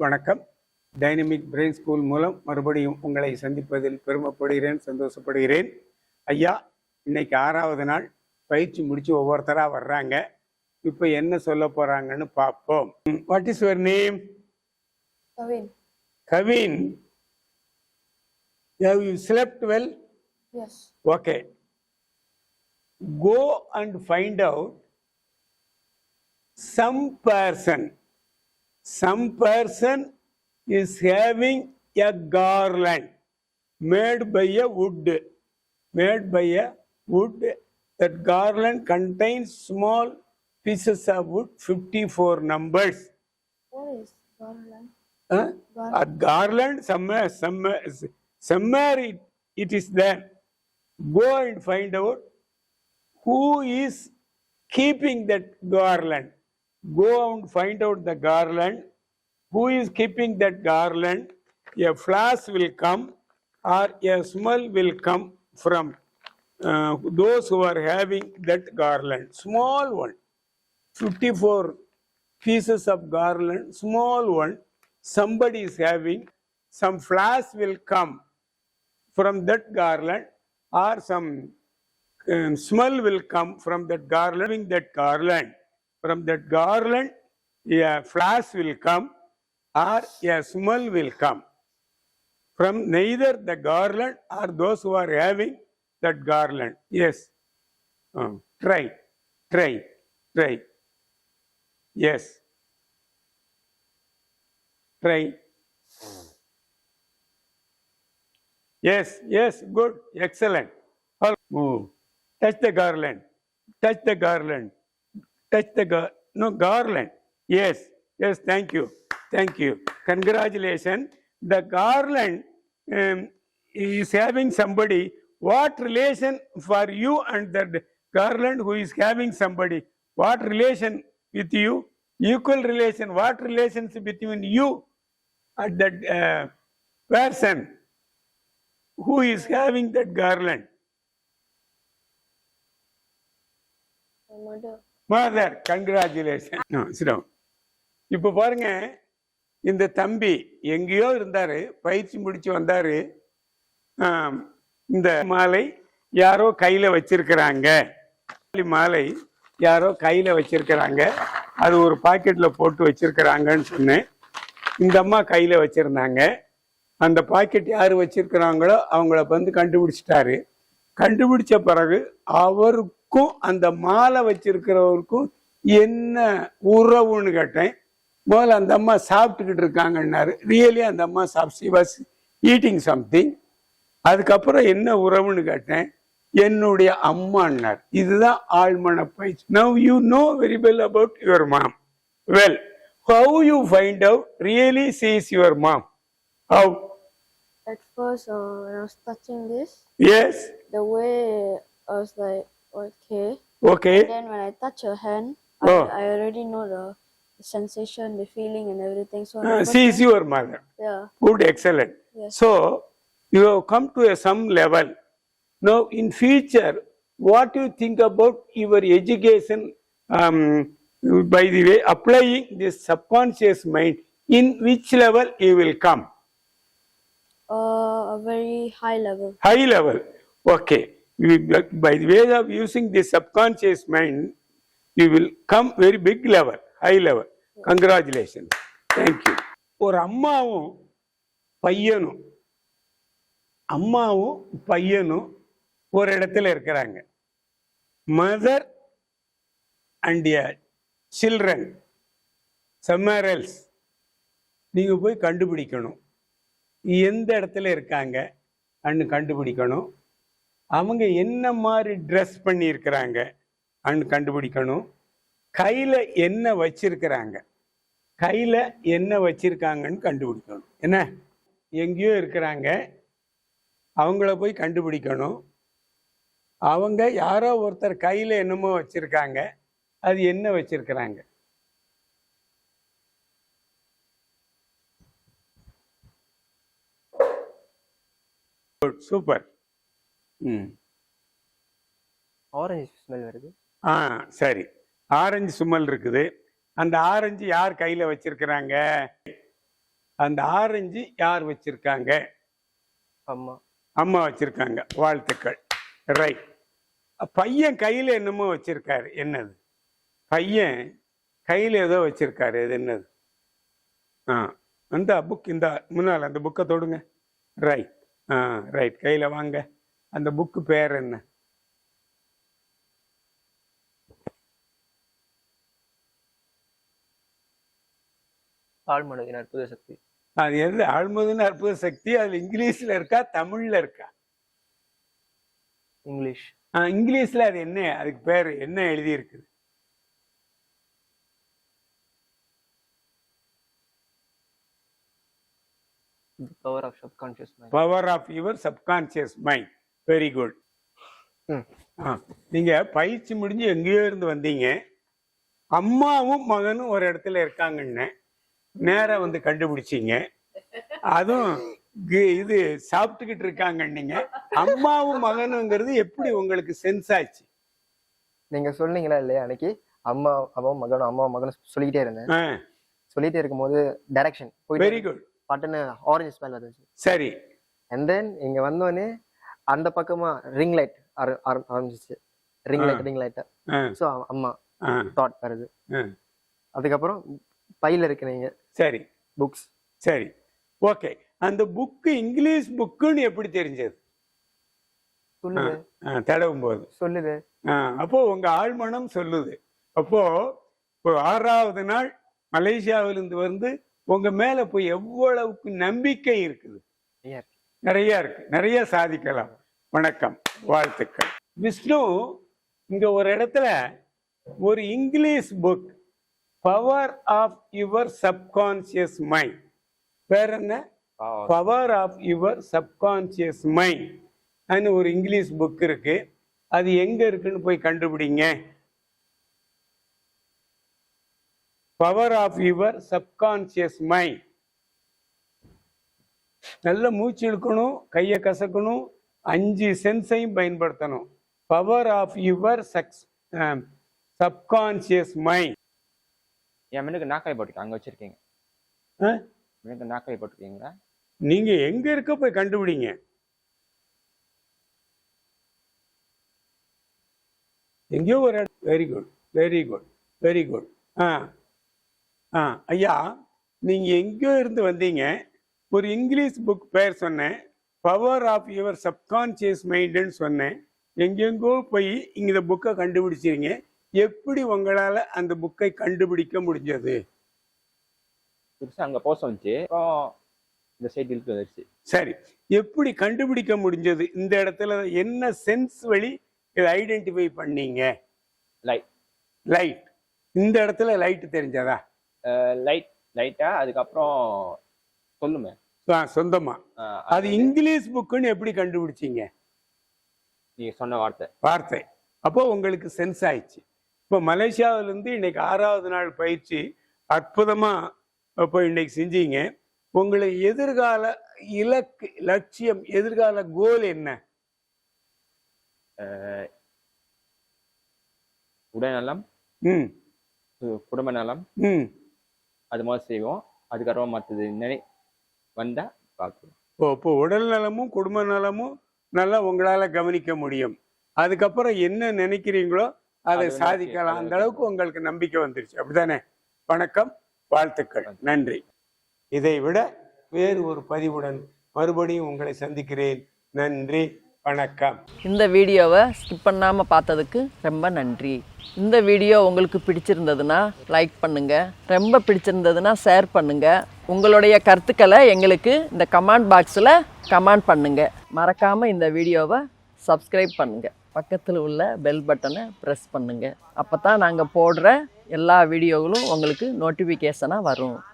வணக்கம். Dynamic brain school மூலம் மறுபடியும் உங்களை சந்திப்பதில் பெருமைப்படுகிறேன் சந்தோஷப்படுகிறேன். ஐயா இன்னைக்கு ஆறாவது நாள். பயிற்சி முடிச்சு ஒவ்வொருத்தராக வர்றாங்க. இப்போ என்ன சொல்ல போறாங்கன்னு பார்ப்போம் what is your name Kavin. Kavin. How you slept well Yes. Okay go and find out some person. Some person is having a garland made by a wood. Made by a wood. That garland contains small pieces of wood 54 numbers. What is garland? Huh? a garland? Somewhere somewhere somewhere it, it is there. Go and find out who is keeping that garland go and find out the garland. Who is keeping that garland? A flash will come or a smell will come from uh, those who are having that garland. Small one. 54 pieces of garland, small one, somebody is having, some flash will come from that garland or some um, smell will come from that garland, that garland. From that garland, a flash will come or a smell will come. From neither the garland or those who are having that garland. Yes. Um, try, try, try. Yes. Try. Yes, yes, good, excellent. Move. Touch the garland. Touch the garland. Touch the gar. No garland. Yes, yes. Thank you, thank you. Congratulations. The garland um, is having somebody. What relation for you and that garland who is having somebody? What relation with you? Equal relation. What relationship between you and that uh, person who is having that garland? My mother. Mother congratulation சிடம் இப்போ பாருங்க இந்த தம்பி எங்கேயோ இருந்தாரு பயிற்சி முடிச்சு வந்தாரு. இந்த மாலை யாரோ கையில வச்சிருக்கிறாங்க. மாலை யாரோ கையில வச்சிருக்கிறாங்க. அது ஒரு பாக்கெட்ல போட்டு வச்சிருக்கிறாங்கன்னு சொன்னேன். இந்த அம்மா கையில வச்சிருந்தாங்க. அந்த பாக்கெட் யார் வச்சிருக்கிறாங்களோ அவங்கள வந்து கண்டுபிடிச்சிட்டாரு. கண்டுபிடிச்ச பிறகு அவருக்கும் அந்த மாலை வச்சிருக்கிறவருக்கும் என்ன உறவுன்னு கேட்டேன். முதல்ல அந்த அம்மா சாப்பிட்டுக்கிட்டு இருக்காங்கன்னாரு. ரியலி அந்த அம்மா சாப்பிட்டு வாஸ் ஈட்டிங் சம்திங் அதுக்கப்புறம் என்ன உறவுன்னு கேட்டேன். என்னுடைய அம்மான்னார். இதுதான் ஆழ்மன பயிற்சி now you know very well about your mom well how you find out really sees your mom how At first, uh, when I was touching this, yes the way I was like, Okay. Okay. And then when I touch your hand, Oh. I, I already know the sensation, the feeling, and everything. So Uh, she is your mother. yeah, Good, excellent. Yes. So you have come to a some level. Now in future, what you think about your education um, by the way applying this subconscious mind in which level you will come? uh, a very high level. High level. Okay. By the way of using the subconscious mind you will come very big level high level. Congratulations. Thank you. ஒரு அம்மாவும் பையனும் அம்மாவும் பையனும் ஒரு இடத்துல இருக்கிறாங்க. Mother and children சம்மரல்ஸ் நீங்கள் போய் கண்டுபிடிக்கணும். எந்த இடத்துல இருக்காங்க? அன்னு கண்டுபிடிக்கணும். அவங்க என்ன மாதிரி ட்ரெஸ் பண்ணியிருக்கிறாங்க? கண்டுபிடிக்கணும். கையில் என்ன வச்சிருக்கிறாங்க? கையில் என்ன வச்சிருக்காங்கன்னு கண்டுபிடிக்கணும். என்ன? எங்கேயோ இருக்கிறாங்க. அவங்கள போய் கண்டுபிடிக்கணும். அவங்க யாரோ ஒருத்தர் கையில் என்னமோ வச்சுருக்காங்க. அது என்ன வச்சுருக்கிறாங்க? சூப்பர். ம். ஆரஞ்சு ஸ்மெல் வருது. ஆ சரி. ஆரஞ்சு சுமல் இருக்குது. அந்த ஆரஞ்சு யார் கையில வச்சிருக்கிறாங்க? அந்த ஆரஞ்சு யார் வச்சிருக்காங்க? அம்மா. அம்மா வச்சிருக்காங்க. வாழ்த்துக்கள். ரைட் பையன் கையில என்னமோ வச்சிருக்காரு. என்னது? பையன் கையில ஏதோ வச்சிருக்காரு. இது என்னது? ஆ அந்த புக் இந்த முன்னால் அந்த புக்கை தொடுங்க. ரைட் ஆ ரைட் கையில வாங்க. அந்த புக்கு பேர் என்ன? ஆழ்மனதின் அற்புத சக்தி. அது எது? ஆழ்மதுன்னு அற்புத சக்தி. அதுல இங்கிலீஷ்ல இருக்கா தமிழ்ல இருக்கா? இங்கிலீஷ். இங்கிலீஷ்ல அது என்ன? அதுக்கு பேர் என்ன எழுதி இருக்குது power of subconscious mind power of your subconscious mind very good. நீங்க பயிற்சி முடிஞ்சு எங்கேயோ இருந்து வந்தீங்க. அம்மாவும் மகனும் ஒரு இடத்துல இருக்காங்கன்னு நேரா வந்து கண்டுபிடிச்சீங்க. அதுவும் இது சாப்பிட்டுக்கிட்டு இருக்காங்கன்னீங்க அம்மாவும் மகனுங்கிறது எப்படி உங்களுக்கு சென்ஸ் ஆச்சு? நீங்க சொன்னீங்களா இல்லையா அன்னைக்கு? அம்மா அம்மாவும் மகனும் அம்மா மகனும் சொல்லிக்கிட்டே இருந்தேன். சொல்லிட்டே இருக்கும்போது டைரக்ஷன் வெரி குட் பட்டுன்னு ஆரஞ்சு ஸ்மெல் வந்துச்சு. சரி. அண்ட் தென் இங்க வந்தோடனே அந்த பக்கமா ரிங் லைட் ஆரம்பிச்சிச்சு. Ring light ring light so அம்மா தாட் வருது. அதுக்கப்புறம் பையில இருக்கு நீங்க சரி. புக்ஸ் சரி. ஓகே அந்த புக்கு இங்கிலீஷ் புக்குன்னு எப்படி தெரிஞ்சது? சொல்லுது. தடவும் போது சொல்லுது. அப்போ உங்க ஆழ்மனம் சொல்லுது. அப்போ இப்போ ஆறாவது நாள் மலேசியாவிலிருந்து வந்து உங்க மேல போய் எவ்வளவுக்கு நம்பிக்கை இருக்குது? நிறைய இருக்கு. நிறைய சாதிக்கலாம். வணக்கம் வாழ்த்துக்கள். விஷ்ணு இங்க ஒரு இடத்துல ஒரு English book power of your subconscious mind வேற என்ன? Power of your subconscious mind அப்படின்னு ஒரு இங்கிலீஷ் புக் இருக்கு. அது எங்க இருக்குன்னு போய் கண்டுபிடிங்க. Power of your subconscious mind நல்ல மூச்சு இழுக்கணும் கையை கசக்கணும் அஞ்சு சென்ஸையும் பயன்படுத்தணும். பவர் ஆஃப் யுவர் சக்ஸ் சப்கான்சியஸ் மைண்ட் என் மினுக்கு நாக்காய் போட்டுருக்கேன் அங்க வச்சிருக்கீங்க. மினுக்கு நாக்காய் போட்டிருக்கீங்களா? நீங்க எங்க இருக்க போய் கண்டுபிடிங்க. எங்கேயோ ஒரு very good very good very good ஆ ஆ ஐயா நீங்க எங்கேயோ இருந்து வந்தீங்க. ஒரு இங்கிலீஷ் புக் பேர் சொன்னேன். பவர் ஆஃப் யுவர் சப்கான்சியஸ் மைண்டுன்னு சொன்னேன். எங்கெங்கோ போய் இந்த புக்கை கண்டுபிடிச்சிருங்க. எப்படி உங்களால அந்த புக்கை கண்டுபிடிக்க முடிஞ்சது? அங்க போஸ்ட் வந்துச்சு. இந்த சைடு இழுத்து வந்துருச்சு. சரி. எப்படி கண்டுபிடிக்க முடிஞ்சது? இந்த இடத்துல என்ன சென்ஸ் வழி இதை ஐடென்டிஃபை பண்ணீங்க? லைட் லைட் இந்த இடத்துல லைட் தெரிஞ்சதா? லைட் லைட்டா அதுக்கப்புறம் சொல்லுமே. சொந்தமா. அது இங்கிலீஷ் புக்குன்னு எப்படி கண்டுபிடிச்சீங்க? நீங்க சொன்ன வார்த்தை. வார்த்தை. அப்போ உங்களுக்கு சென்ஸ் ஆயிடுச்சு. இப்போ மலேசியாவிலேருந்து இன்னைக்கு ஆறாவது நாள் பயிற்சி அற்புதமா இப்போ இன்னைக்கு செஞ்சீங்க. உங்களுக்கு எதிர்கால இலக்கு லட்சியம் எதிர்கால கோல் என்ன? உடல்நலம் ம். குடும்ப நலம் ம். அது மாதிரி செய்வோம். அதுக்கப்புறம் மற்றது நினை வந்தா பார்க்கலாம் இப்போ உடல் நலமும் குடும்ப நலமும் நல்லா உங்களால கவனிக்க முடியும். அதுக்கப்புறம் என்ன நினைக்கிறீங்களோ அதை சாதிக்கலாம். அந்த அளவுக்கு உங்களுக்கு நம்பிக்கை வந்துருச்சு. அப்படிதானே? வணக்கம் வாழ்த்துக்கள். நன்றி. இதை விட வேறு ஒரு பதிவுடன் மறுபடியும் உங்களை சந்திக்கிறேன். நன்றி வணக்கம். இந்த வீடியோவை ஸ்கிப் பண்ணாமல் பார்த்ததுக்கு ரொம்ப நன்றி. இந்த வீடியோ உங்களுக்கு பிடிச்சிருந்ததுன்னா லைக் பண்ணுங்கள் ரொம்ப பிடிச்சிருந்ததுன்னா ஷேர் பண்ணுங்கள் உங்களுடைய கருத்துக்களை எங்களுக்கு இந்த கமெண்ட் பாக்ஸில் கமெண்ட் பண்ணுங்கள் மறக்காமல் இந்த வீடியோவை சப்ஸ்கிரைப் பண்ணுங்கள் பக்கத்தில் உள்ள பெல் பட்டனை ப்ரெஸ் பண்ணுங்கள் அப்போ தான் நாங்கள் போடுற எல்லா வீடியோகளும் உங்களுக்கு நோட்டிஃபிகேஷனாக வரும்.